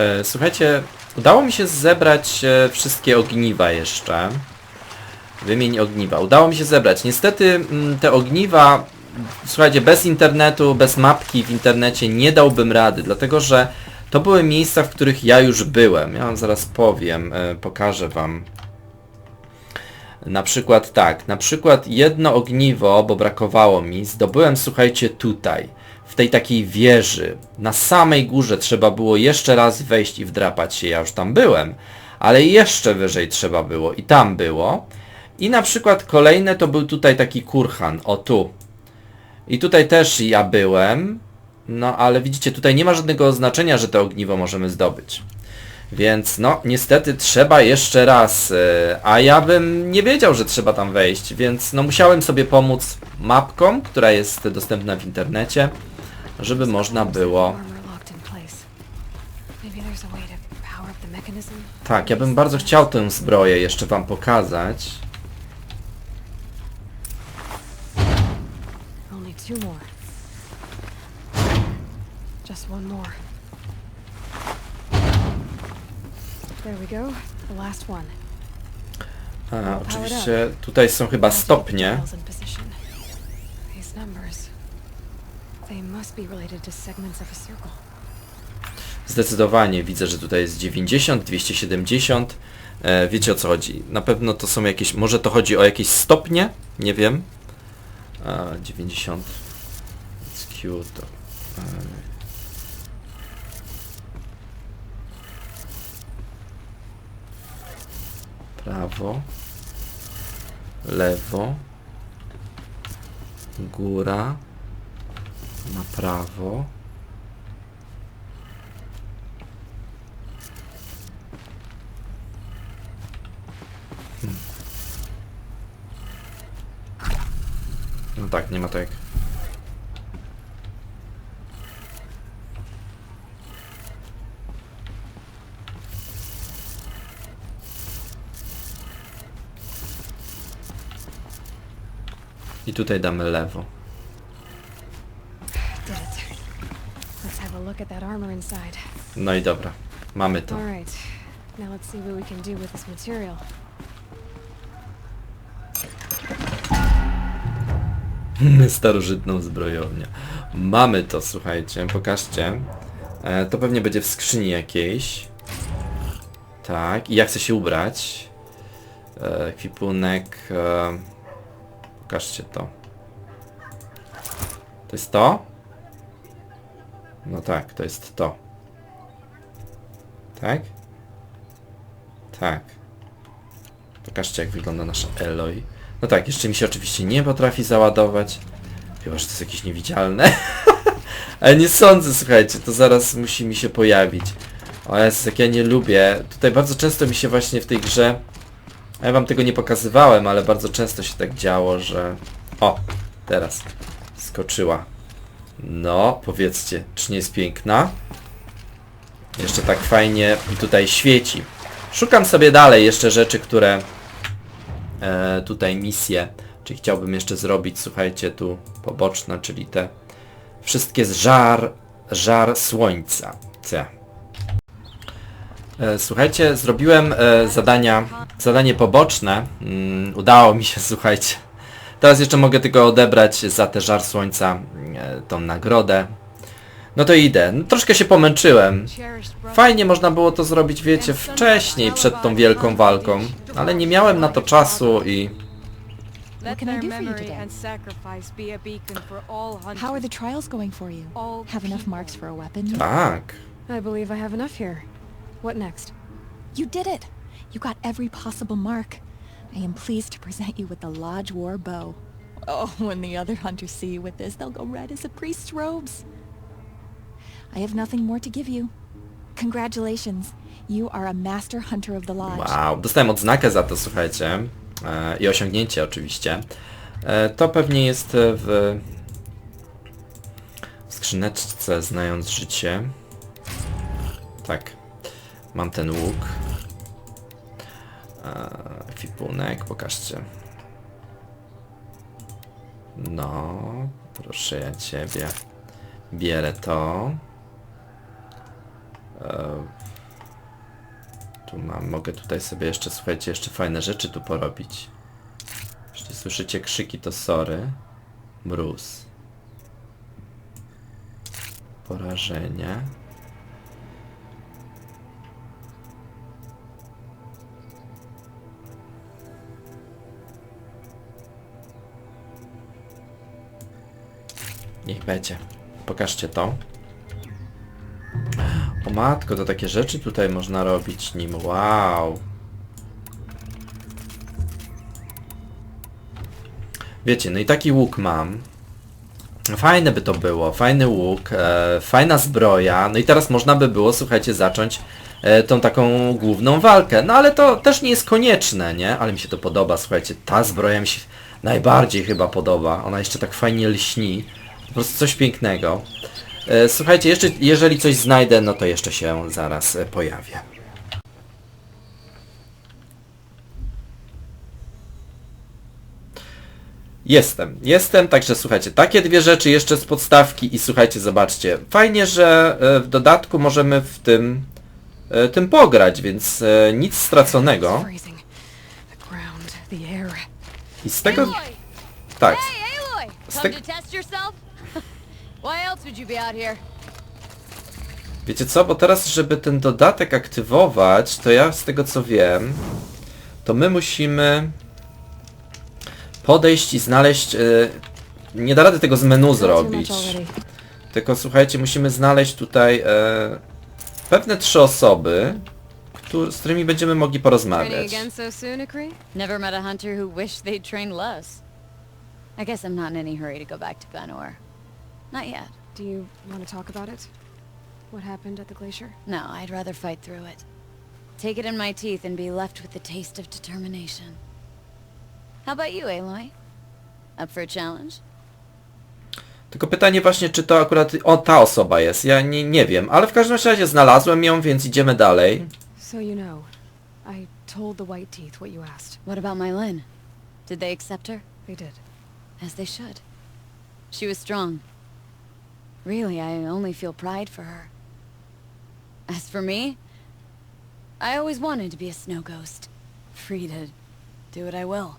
E, Słuchajcie, udało mi się zebrać e, wszystkie ogniwa jeszcze. Wymień ogniwa. Udało mi się zebrać. Niestety mm, te ogniwa, słuchajcie, bez internetu, bez mapki w internecie nie dałbym rady, dlatego że to były miejsca, w których ja już byłem. Ja wam zaraz powiem, e, pokażę wam. Na przykład tak, na przykład jedno ogniwo, bo brakowało mi, zdobyłem, słuchajcie, tutaj, w tej takiej wieży. Na samej górze trzeba było jeszcze raz wejść i wdrapać się, ja już tam byłem, ale jeszcze wyżej trzeba było i tam było. I na przykład kolejne to był tutaj taki kurhan, o tu. I tutaj też ja byłem, no ale widzicie, tutaj nie ma żadnego oznaczenia, że to ogniwo możemy zdobyć. Więc no, niestety trzeba jeszcze raz, e, a ja bym nie wiedział, że trzeba tam wejść, więc no musiałem sobie pomóc mapką, która jest dostępna w internecie, żeby można było... Tak, ja bym bardzo chciał tę zbroję jeszcze wam pokazać. Only two more. Just one more. A, oczywiście tutaj są chyba stopnie. Zdecydowanie widzę, że tutaj jest 90, 270. E, wiecie o co chodzi. Na pewno to są jakieś, może to chodzi o jakieś stopnie, nie wiem. E, 90 z Q to... E, prawo, lewo, góra, na prawo. No tak, nie ma tak. I tutaj damy lewo. No i dobra, mamy to. Starożytną zbrojownię. Mamy to, słuchajcie, pokażcie. E, to pewnie będzie w skrzyni jakiejś. Tak, i ja chcę się ubrać. E, ekwipunek. E, pokażcie to. To jest to? No tak, to jest to. Tak? Tak. Pokażcie jak wygląda nasza Eloy. No tak, jeszcze mi się oczywiście nie potrafi załadować. Chyba, że to jest jakieś niewidzialne. Ale nie sądzę, słuchajcie, to zaraz musi mi się pojawić. O Jezus, jak ja nie lubię. Tutaj bardzo często mi się właśnie w tej grze... a Ja wam tego nie pokazywałem, ale bardzo często się tak działo, że... O, teraz. Skoczyła. No, powiedzcie, czy nie jest piękna? Jeszcze tak fajnie tutaj świeci. Szukam sobie dalej jeszcze rzeczy, które e, tutaj misje, czyli chciałbym jeszcze zrobić, słuchajcie, tu poboczne, czyli te wszystkie z żar, żar słońca. C. E, słuchajcie, zrobiłem e, zadania, zadanie poboczne, mm, udało mi się, słuchajcie. Teraz jeszcze mogę tylko odebrać za te żar słońca e, tą nagrodę. No to idę. No, troszkę się pomęczyłem. Fajnie można było to zrobić, wiecie, wcześniej, przed tą wielką walką, ale nie miałem na to czasu i... Let can I their do for you memory today? and sacrifice be a beacon for all hunters. How are the trials going for you? All Have enough people. marks for a weapon? yet? Tak. I believe I have enough here. What next? You did it! You got every possible mark. I am pleased to present you with the Lodge War Bow. Oh, when the other hunters see you with this, they'll go red as a priest's robes. I have nothing more to give you. Congratulations. You are a master hunter of the Lodge. Wow, dostałem odznakę za to, słuchajcie. E, I osiągnięcie oczywiście. E, to pewnie jest w, w skrzyneczce, znając życie. Tak. Mam ten łuk. E, Ekwipunek, pokażcie. No, proszę ja ciebie. Bierę to. E, tu mam, mogę tutaj sobie jeszcze, słuchajcie, jeszcze fajne rzeczy tu porobić. Jeśli słyszycie krzyki, to sorry. Mróz. Porażenie. Niech będzie. Pokażcie to. O matko, to takie rzeczy tutaj można robić nim. Wow. Wiecie, no i taki łuk mam. Fajne by to było, fajny łuk, e, fajna zbroja. No i teraz można by było, słuchajcie, zacząć e, tą taką główną walkę. No ale to też nie jest konieczne, nie? Ale mi się to podoba, słuchajcie, ta zbroja mi się najbardziej chyba podoba. Ona jeszcze tak fajnie lśni. Po prostu coś pięknego. E, Słuchajcie, jeszcze jeżeli coś znajdę, no to jeszcze się zaraz e, pojawię. Jestem, jestem, także słuchajcie, takie dwie rzeczy jeszcze z podstawki i słuchajcie, zobaczcie, fajnie, że e, w dodatku możemy w tym, tym pograć, więc nic straconego. I z tego... Tak! Z Come tak- to test yourself? Why else would you be out here? Wiecie co, bo teraz żeby ten dodatek aktywować, to ja z tego co wiem, to my musimy podejść i znaleźć... e, nie da rady tego z menu zrobić. Tylko słuchajcie, musimy znaleźć tutaj e, pewne trzy osoby, z którymi będziemy mogli Training porozmawiać. again so soon, Akri? Never met a hunter who wished they'd trained less. I guess I'm not in any hurry to go back to Banor. Not yet. Do you want to talk about it? What happened at the glacier? No, I'd rather fight through it. Take it in my teeth and be left with the taste of determination. How about you, Aloy? Up for a challenge? Tylko pytanie właśnie, czy to akurat o, ta osoba jest. Ja nie, nie wiem, ale w każdym razie znalazłem ją, więc idziemy dalej. So you know, I told the White Teeth what you asked. What about my Lynn? Did they accept her? They did. As they should. She was strong. Really, I only feel pride for her. As for me, I always wanted to be a snow ghost. Free to do what I will.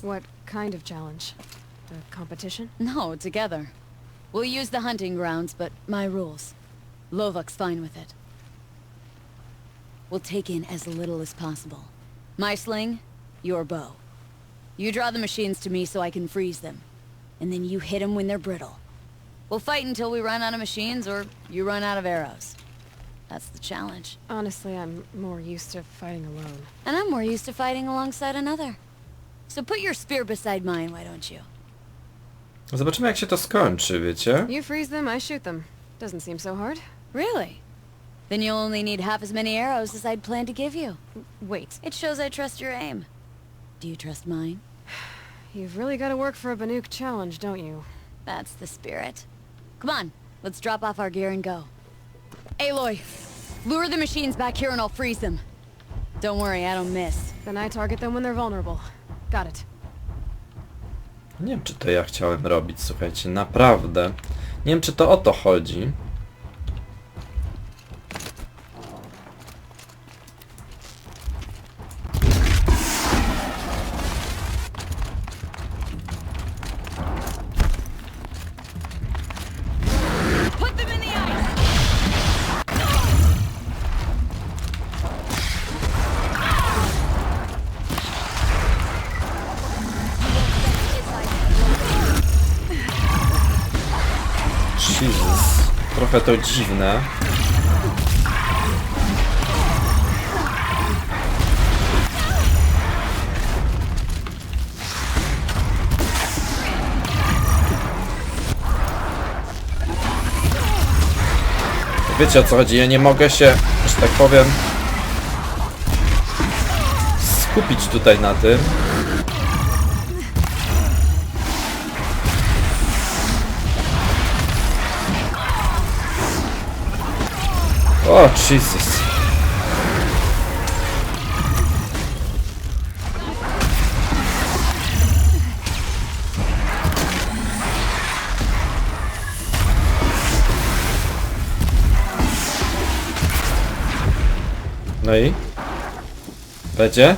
What kind of challenge? A competition? No, together. We'll use the hunting grounds, but my rules. Lovuk's fine with it. We'll take in as little as possible. My sling, your bow. You draw the machines to me so I can freeze them. And then you hit them when they're brittle. We'll fight until we run out of machines or you run out of arrows. That's the challenge. Honestly, I'm more used to fighting alone. And I'm more used to fighting alongside another. So put your spear beside mine, why don't you? Zobaczymy jak się to skończy, wiecie? You freeze them, I shoot them. Doesn't seem so hard. Really? Then you'll only need half as many arrows as I'd planned to give you. Wait, It shows I trust your aim. Do you trust mine? You've really got to work for a Banuk challenge, don't you? That's the spirit. Come on, let's drop off our gear and go. Aloy, lure the machines back here and I'll freeze them. Don't worry, I don't miss. Then I target them when they're vulnerable. Got it. Nie wiem, czy to ja chciałem robić, słuchajcie, naprawdę. Nie wiem, czy to o to chodzi. Trochę to dziwne. Wiecie o co chodzi, ja nie mogę się, że tak powiem, skupić tutaj na tym. O, Jesus. No i? Będzie?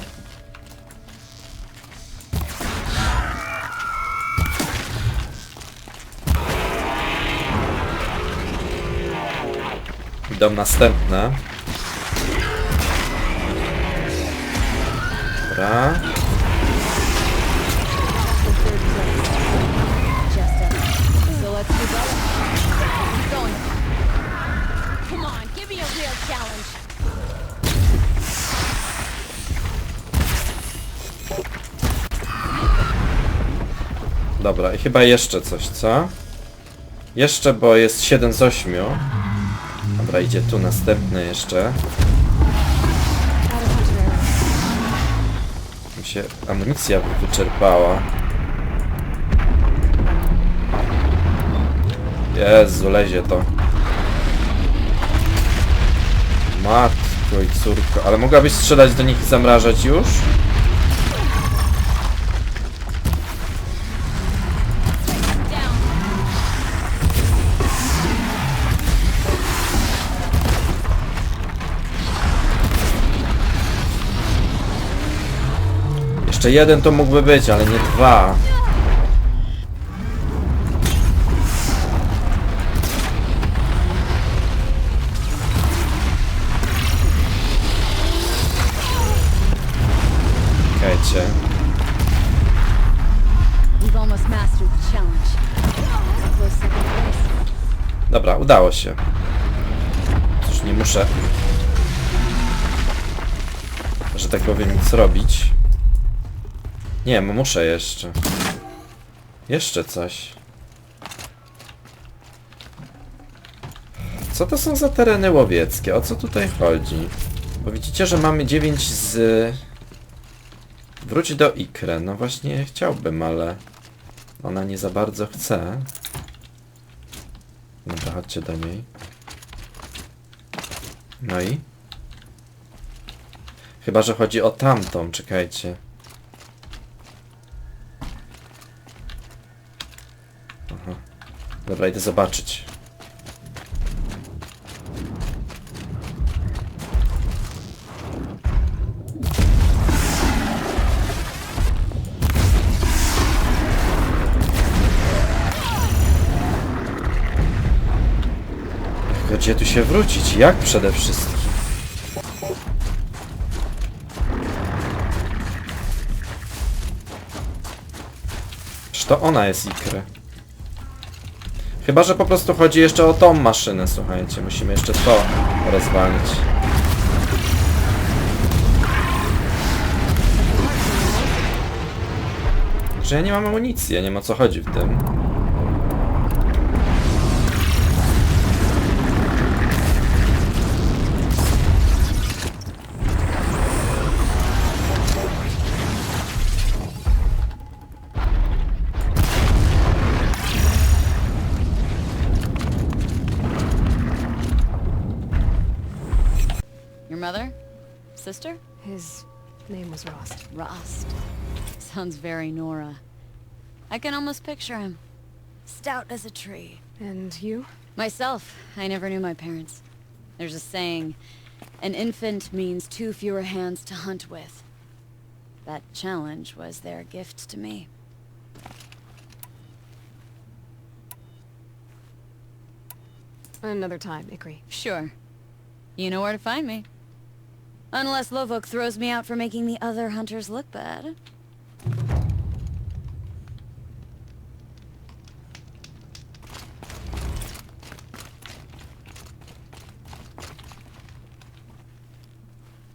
A real challenge. Dobra, i chyba jeszcze coś, co? Jeszcze, bo jest 7 z 8. Dobra, idzie tu następny jeszcze. Mi się amunicja wyczerpała. Jezu, lezie to. Matko i córko. Ale mogłabyś strzelać do nich i zamrażać już? Jeszcze jeden to mógłby być, ale nie dwa. Czekajcie. Dobra, udało się. Cóż, nie muszę, że tak powiem, nic robić. Nie, muszę jeszcze. Jeszcze coś. Co to są za tereny łowieckie? O co tutaj chodzi? Bo widzicie, że mamy 9 z... Wróć do Ikre. No właśnie chciałbym, ale... Ona nie za bardzo chce. Dobra, chodźcie do niej. No i? Chyba, że chodzi o tamtą, czekajcie. Dobra, idę zobaczyć. Gdzie tu się wrócić? Jak przede wszystkim? Czy to ona jest Ikry? Chyba, że po prostu chodzi jeszcze o tą maszynę, słuchajcie. Musimy jeszcze to rozwalić. Że ja nie mam amunicji, ja nie o co chodzi w tym. Sounds very Nora. I can almost picture him. Stout as a tree. And you? Myself, I never knew my parents. There's a saying, an infant means two fewer hands to hunt with. That challenge was their gift to me. Another time, Ikri. Sure. You know where to find me. Unless Lovok throws me out for making the other hunters look bad.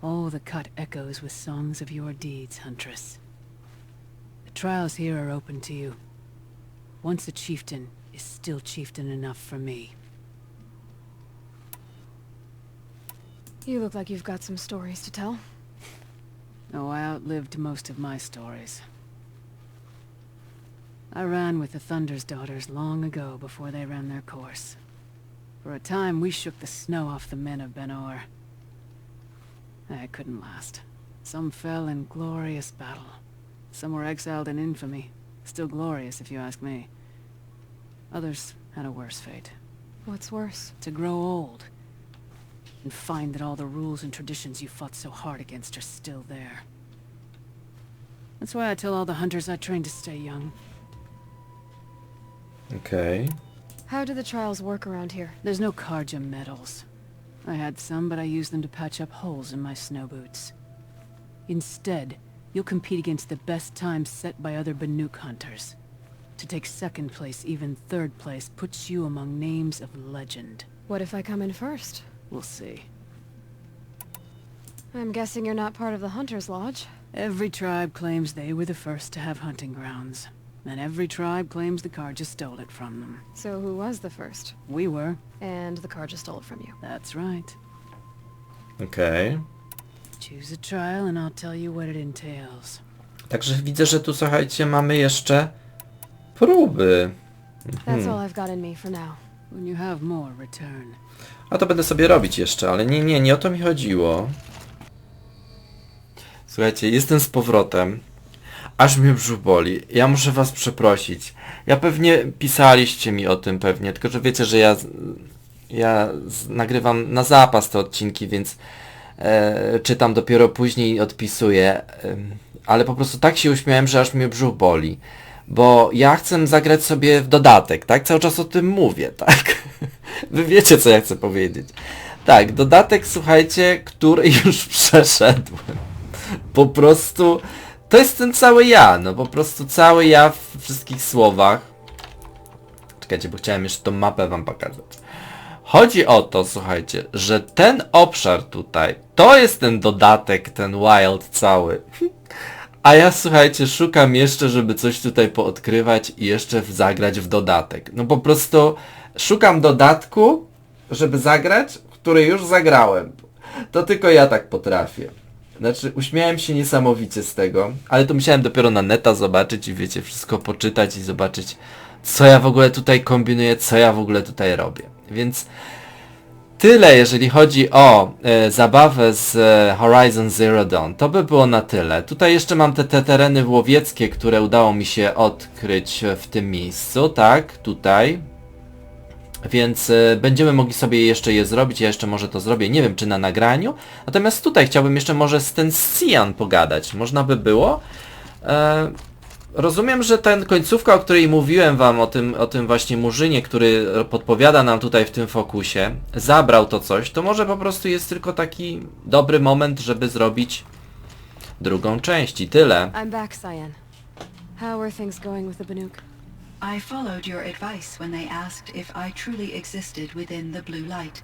All the cut echoes with songs of your deeds, Huntress. The trials here are open to you. Once a chieftain is still chieftain enough for me. You look like you've got some stories to tell. Oh, I outlived most of my stories. I ran with the Thunder's daughters long ago before they ran their course. For a time, we shook the snow off the men of Ben-Or. I couldn't last. Some fell in glorious battle. Some were exiled in infamy. Still glorious, if you ask me. Others had a worse fate. What's worse? To grow old. And find that all the rules and traditions you fought so hard against are still there. That's why I tell all the hunters I train to stay young. Okay. How do the trials work around here? There's no Karja medals. I had some, but I used them to patch up holes in my snow boots. Instead, you'll compete against the best times set by other Banuk hunters. To take second place, even third place, puts you among names of legend. What if I come in first? We'll see. I'm guessing you're not part of the Hunter's Lodge. Every tribe claims they were the first to have hunting grounds. And every tribe claims the Karja stole it from them. So who was the first? We were. And the car just stole it from you. That's right. Okej. Choose a trial and I'll tell you what it entails. Także widzę, że tu słuchajcie, mamy jeszcze próby. That's all I've got in me for now. When you have more, return. A to będę sobie robić jeszcze, ale nie, nie, nie o to mi chodziło. Słuchajcie, jestem z powrotem. Aż mnie brzuch boli. Ja muszę was przeprosić. Ja pewnie pisaliście mi o tym pewnie, tylko że wiecie, że ja, ja nagrywam na zapas te odcinki, więc e, czytam dopiero później i odpisuję. Em, ale po prostu tak się uśmiałem, że aż mnie brzuch boli. Bo ja chcę zagrać sobie w dodatek, tak? Cały czas o tym mówię, tak? Wy wiecie, co ja chcę powiedzieć. Tak, dodatek, słuchajcie, który już przeszedłem. Po prostu to jest ten cały ja, no po prostu cały ja w wszystkich słowach. Czekajcie, bo chciałem jeszcze tą mapę wam pokazać. Chodzi o to, słuchajcie, że ten obszar tutaj, to jest ten dodatek, ten wild cały. A ja słuchajcie, szukam jeszcze, żeby coś tutaj poodkrywać i jeszcze zagrać w dodatek. No po prostu szukam dodatku, żeby zagrać, który już zagrałem. To tylko ja tak potrafię. Znaczy, uśmiałem się niesamowicie z tego, ale to musiałem dopiero na neta zobaczyć i wiecie, wszystko poczytać i zobaczyć, co ja w ogóle tutaj kombinuję, co ja w ogóle tutaj robię. Więc tyle, jeżeli chodzi o e, zabawę z e, Horizon Zero Dawn. To by było na tyle. Tutaj jeszcze mam te, te tereny łowieckie, które udało mi się odkryć w tym miejscu, tak? Tutaj. Więc e, będziemy mogli sobie jeszcze je zrobić, ja jeszcze może to zrobię, nie wiem czy na nagraniu. Natomiast tutaj chciałbym jeszcze może z ten Cian pogadać. Można by było. E, Rozumiem, że ten końcówka, o której mówiłem wam, o tym, o tym właśnie murzynie, który podpowiada nam tutaj w tym fokusie, zabrał to coś, to może po prostu jest tylko taki dobry moment, żeby zrobić drugą część i tyle. I'm back, Cyan. How are things going with the Banuk? I followed your advice when they asked if I truly existed within the blue light.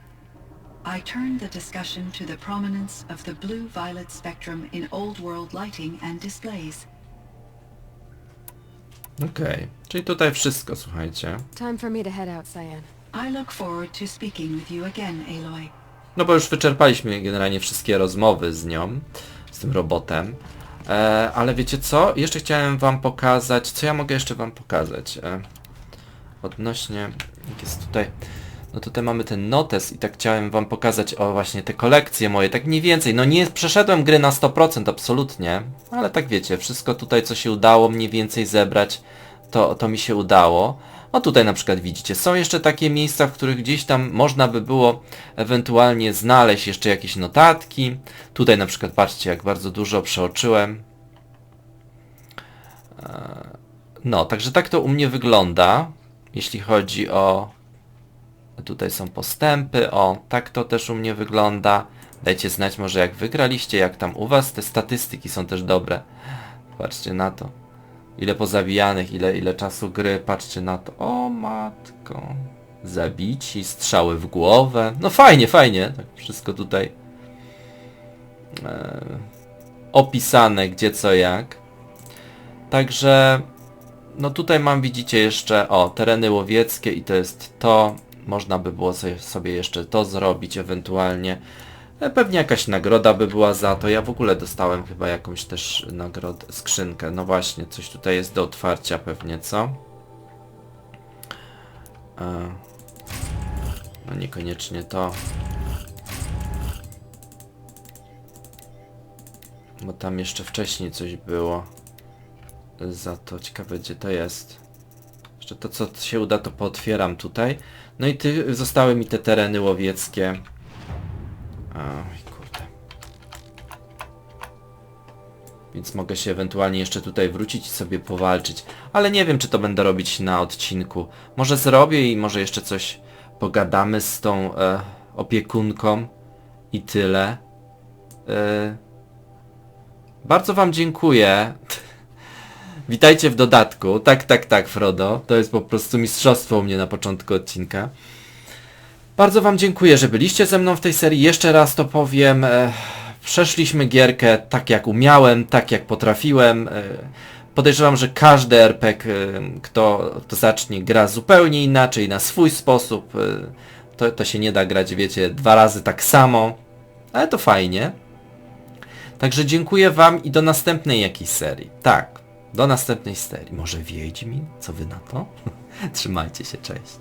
I turned the discussion to the prominence of the blue-violet spectrum in old world lighting and displays. Okej, czyli tutaj wszystko, słuchajcie. Time for me to head out, Cyan. I look forward to speaking with you again, Aloy. No bo już wyczerpaliśmy generalnie wszystkie rozmowy z nią, z tym robotem. E, ale wiecie co? Jeszcze chciałem wam pokazać, co ja mogę jeszcze wam pokazać? E, odnośnie, jak jest tutaj, no tutaj mamy ten notes i tak chciałem wam pokazać o właśnie te kolekcje moje, tak mniej więcej. No nie przeszedłem gry na 100% absolutnie, ale tak wiecie, wszystko tutaj co się udało mniej więcej zebrać, to, to mi się udało. No tutaj na przykład widzicie, są jeszcze takie miejsca, w których gdzieś tam można by było ewentualnie znaleźć jeszcze jakieś notatki. Tutaj na przykład patrzcie jak bardzo dużo przeoczyłem. Eee, No, także tak to u mnie wygląda, jeśli chodzi o... Tutaj są postępy, o, tak to też u mnie wygląda. Dajcie znać może jak wygraliście, jak tam u was, te statystyki są też dobre. Patrzcie na to. Ile pozabijanych, ile, ile czasu gry, patrzcie na to. O matko. Zabici, strzały w głowę. No fajnie, fajnie. Tak wszystko tutaj e, opisane, gdzie co jak. Także no tutaj mam, widzicie jeszcze, o, tereny łowieckie i to jest to. Można by było sobie, jeszcze to zrobić ewentualnie. E, Pewnie jakaś nagroda by była za to. Ja w ogóle dostałem chyba jakąś też nagrodę, skrzynkę. No właśnie, coś tutaj jest do otwarcia pewnie, co? E, No niekoniecznie to. Bo tam jeszcze wcześniej coś było. Za to ciekawe gdzie to jest. Jeszcze to co się uda to pootwieram tutaj. No i ty, zostały mi te tereny łowieckie Oj, kurde. Więc mogę się ewentualnie jeszcze tutaj wrócić i sobie powalczyć. Ale nie wiem, czy to będę robić na odcinku. Może zrobię i może jeszcze coś pogadamy z tą e, opiekunką. I tyle. E, bardzo wam dziękuję. Witajcie w dodatku. Tak, tak, tak, Frodo. To jest po prostu mistrzostwo u mnie na początku odcinka. Bardzo wam dziękuję, że byliście ze mną w tej serii. Jeszcze raz to powiem. E, przeszliśmy gierkę tak jak umiałem, tak jak potrafiłem. E, podejrzewam, że każdy RPG, e, kto to zacznie, gra zupełnie inaczej, na swój sposób. To, to się nie da grać, wiecie, dwa razy tak samo. Ale to fajnie. Także dziękuję wam i do następnej jakiejś serii. Tak, do następnej serii. Może Wiedźmin? Co wy na to? Trzymajcie się, cześć.